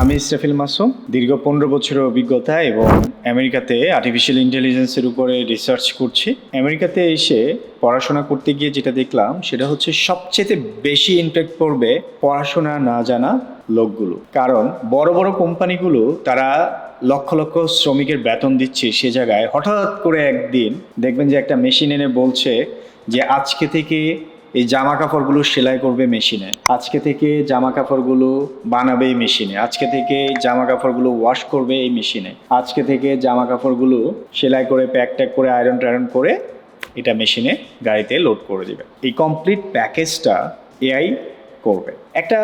আমি ইস্টাফিল মাসুম, দীর্ঘ পনেরো বছরের অভিজ্ঞতা এবং আমেরিকাতে আর্টিফিশিয়াল ইন্টেলিজেন্সের উপরে রিসার্চ করছি। আমেরিকাতে এসে পড়াশোনা করতে গিয়ে যেটা দেখলাম, সেটা হচ্ছে সবচেয়ে বেশি ইমপ্যাক্ট পড়বে পড়াশোনা না জানা লোকগুলো। কারণ বড় বড় কোম্পানিগুলো তারা লক্ষ লক্ষ শ্রমিকের বেতন দিচ্ছে সে জায়গায়। হঠাৎ করে একদিন দেখবেন যে একটা মেশিন এনে বলছে যে, আজকে থেকে এই জামা কাপড়গুলো সেলাই করবে মেশিনে। আজকে থেকে জামা কাপড়গুলো বানাবে এই মেশিনে। আজকে থেকে জামা কাপড়গুলো ওয়াশ করবে এই মেশিনে। আজকে থেকে জামা কাপড়গুলো সেলাই করে প্যাক ট্যাক করে আয়রন টায়রন করে এটা মেশিনে গাড়িতে লোড করে দেবে। এই কমপ্লিট প্যাকেজটা এআই করবে। একটা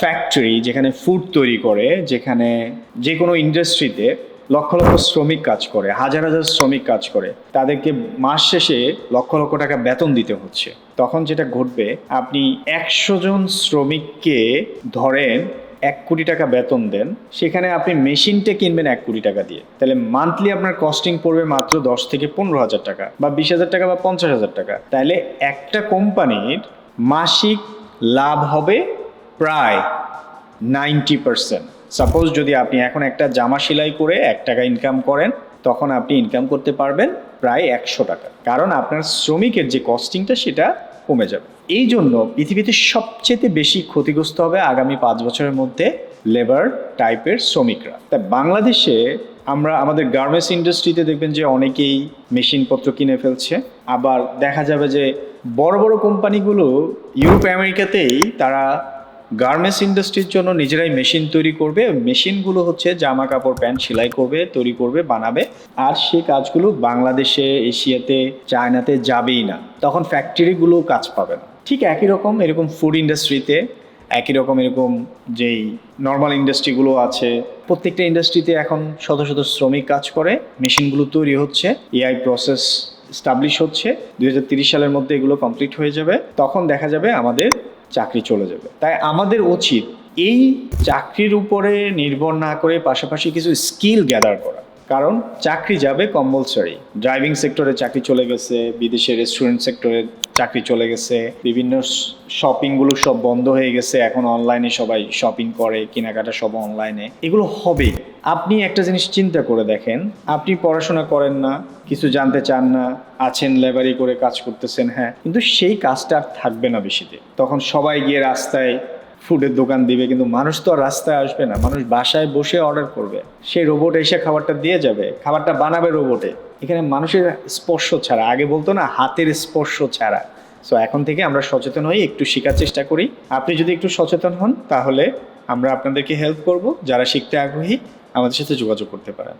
ফ্যাক্টরি যেখানে ফুড তৈরি করে, যেখানে যে কোনো ইন্ডাস্ট্রিতে লক্ষ লক্ষ শ্রমিক কাজ করে, হাজার হাজার শ্রমিক কাজ করে। তাদেরকে মাস শেষে লক্ষ লক্ষ টাকা বেতন দিতে হচ্ছে। তখন যেটা ঘটবে, আপনি একশো জন শ্রমিককে ধরেন এক কোটি টাকা বেতন দেন, সেখানে আপনি মেশিনটা কিনবেন এক কোটি টাকা দিয়ে। তাহলে মান্থলি আপনার কস্টিং পড়বে মাত্র দশ থেকে পনেরো হাজার টাকা বা বিশ হাজার টাকা বা পঞ্চাশ হাজার টাকা। তাহলে একটা কোম্পানির মাসিক লাভ হবে প্রায় নাইনটি পার্সেন্ট সাপোজ যদি আপনি এখন একটা জামা সেলাই করে এক টাকা ইনকাম করেন, তখন আপনি ইনকাম করতে পারবেন প্রায় একশো টাকা। কারণ আপনার শ্রমিকের যে কস্টিংটা সেটা কমে যাবে। এই জন্য পৃথিবীতে সবচেয়ে বেশি ক্ষতিগ্রস্ত হবে আগামী পাঁচ বছরের মধ্যে লেবার টাইপের শ্রমিকরা। তা বাংলাদেশে আমরা, আমাদের গার্মেন্টস ইন্ডাস্ট্রিতে দেখবেন যে অনেকেই মেশিনপত্র কিনে ফেলছে। আবার দেখা যাবে যে বড় বড় কোম্পানিগুলো ইউরোপ আমেরিকাতেই তারা গার্মেন্টস ইন্ডাস্ট্রির জন্য নিজেরাই মেশিন তৈরি করবে। মেশিনগুলো হচ্ছে জামা কাপড় প্যান্ট সেলাই করবে, তৈরি করবে, বানাবে। আর সেই কাজগুলো বাংলাদেশে, এশিয়াতে, চায়নাতে যাবেই না। তখন ফ্যাক্টরিগুলো কাজ পাবে না। ঠিক একই রকম এরকম ফুড ইন্ডাস্ট্রিতে একই রকম এরকম যেই নর্মাল ইন্ডাস্ট্রিগুলো আছে, প্রত্যেকটা ইন্ডাস্ট্রিতে এখন শত শত শ্রমিক কাজ করে। মেশিনগুলো তৈরি হচ্ছে এআই প্রসেস স্টাবলিশ হচ্ছে। দুই সালের মধ্যে এগুলো কমপ্লিট হয়ে যাবে। তখন দেখা যাবে আমাদের চাকরি চলে যাবে। তাই আমাদের উচিত এই চাকরির উপরে নির্ভর না করে পাশাপাশি কিছু স্কিল গ্যাদার করা। কারণ চাকরি যাবে কম্পালসারি। ড্রাইভিং সেক্টরে চাকরি চলে গেছে, বিদেশে রেস্টুরেন্ট সেক্টরে চাকরি চলে গেছে, বিভিন্ন শপিংগুলো সব বন্ধ হয়ে গেছে, এখন অনলাইনে সবাই শপিং করে, কেনাকাটা সব অনলাইনে এগুলো হবে আপনি একটা জিনিস চিন্তা করে দেখেন, আপনি পড়াশোনা করেন না, কিছু জানতে চান না, আছেন লেবারি করে কাজ করতেছেন হ্যাঁ কিন্তু সেই কাজটা আর থাকবে না বেশিতে। তখন সবাই গিয়ে রাস্তায় ফুডের দোকান দিবে, কিন্তু মানুষ তো আর রাস্তায় আসবে না। মানুষ বাসায় বসে অর্ডার করবে। সেই রোবট এসে খাবারটা দিয়ে যাবে। খাবারটা বানাবে রোবটে এখানে মানুষের স্পর্শ ছাড়া, আগে বলতো না, হাতের স্পর্শ ছাড়া। সো এখন থেকে আমরা সচেতন হই, একটু শেখার চেষ্টা করি। আপনি যদি একটু সচেতন হন, তাহলে আমরা আপনাদেরকে হেল্প করব। যারা শিখতে আগ্রহী, আমাদের সাথে যোগাযোগ করতে পারেন।